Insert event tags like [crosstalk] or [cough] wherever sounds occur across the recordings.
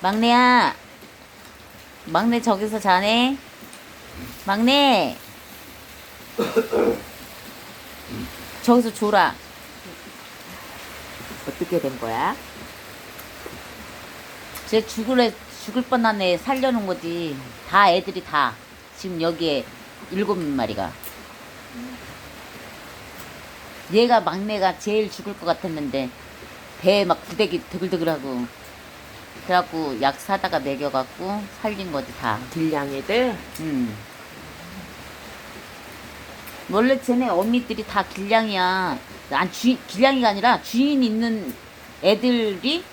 막내야. 막내 저기서 자네. 막내. 저기서 졸아. 어떻게 된 거야? 쟤 죽을래 죽을 뻔한 애 살려놓은 거지. 다 애들이 다 지금 여기에 일곱 마리가. 얘가 막내가 제일 죽을 것 같았는데 배에 막 구데기 드글드글하고 그래갖고 약 사다가 먹여갖고 살린 거지 다. 길냥이들 음. 원래 쟤네 어미들이 다 길냥이야. 안 주, 길냥이가 아니라 주인 있는 애들이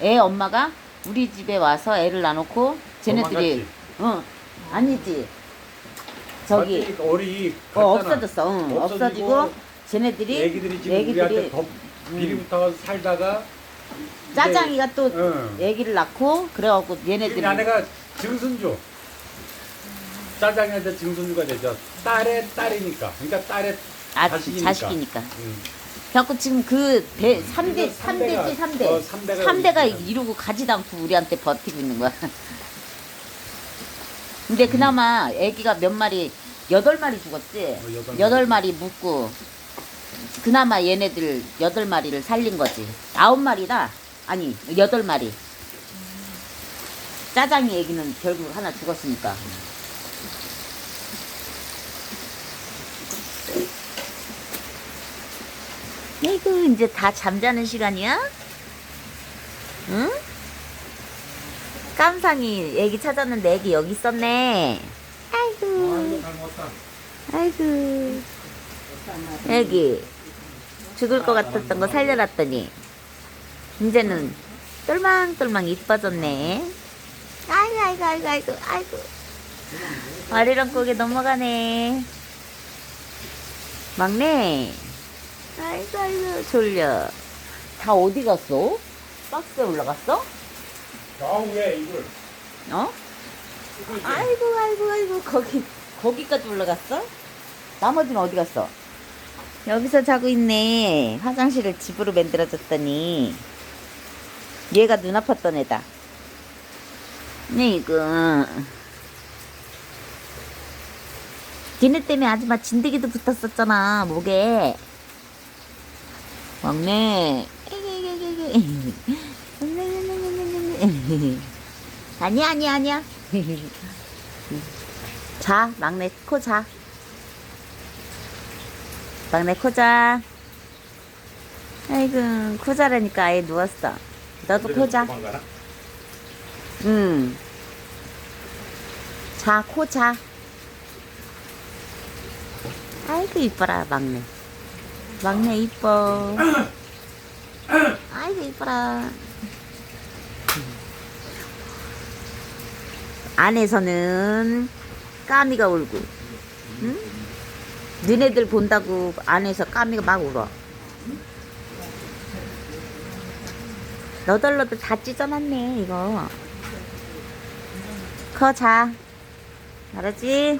애 엄마가 우리 집에 와서 애를 낳아놓고 쟤네들이 어 아니지 저기 맞지? 어리 어. 없어졌어 응, 없어지고 없어지고 쟤네들이 애기들이 지금 우리한테 더 음. 비리부터 살다가 짜장이가 또 응. 애기를 낳고 그래갖고 이 얘네들이 아내가 증손주 짜장이한테 증손주가 되죠 딸의 딸이니까 그러니까 딸의 아 자식이니까. 자식이니까 음. 그래갖고 지금 그 배, 3대, 그래서 삼 대가, 3대지, 3대. 어, 삼 대가 3대가 여기 있어요. 이루고 가지도 않고 우리한테 버티고 있는 거야. [laughs] 근데 그나마 애기가 몇 마리, 여덟 마리 죽었지? 어, 여덟 여덟 마리 묻고, 그나마 얘네들 여덟 마리를 살린 거지. 아홉 마리다? 아니, 여덟 마리. 짜장이 애기는 결국 하나 죽었으니까. 아이고 이제 다 잠자는 시간이야? 응? 깜상이 애기 찾았는데 애기 여기 있었네. 아이고, 아이고 닮았다 아이고. 애기 죽을 것 같았던 거 살려놨더니 이제는 똘망똘망 이뻐졌네. 아이고 아이고 아이고 아이고 아이고. 아리랑 고개 넘어가네. 막내. 아이고 아이고 졸려. 다 어디 갔어? 박스에 올라갔어? 좌우에 이걸 어? 아이고 아이고 아이고 거기 거기까지 올라갔어? 나머지는 어디 갔어? 여기서 자고 있네. 화장실을 집으로 만들어줬더니 얘가 눈 아팠던 애다. 네 이거. 니네 때문에 아줌마 진드기도 붙었었잖아 목에. 막내. 아니야 아니야 아니야. [laughs] 자 막내 코 자. 막내 코 자. 아이고 코 자라니까 아예 누웠어. 너도 코 자. 도망가나? 응. 자, 코 자. 아이고, 이뻐라, 막내. 막내 이뻐. 아이고, 이뻐라. 안에서는 까미가 울고, 응? 너네들 본다고 안에서 까미가 막 울어. 너덜너덜 다 찢어놨네, 이거. 커 자. 알았지?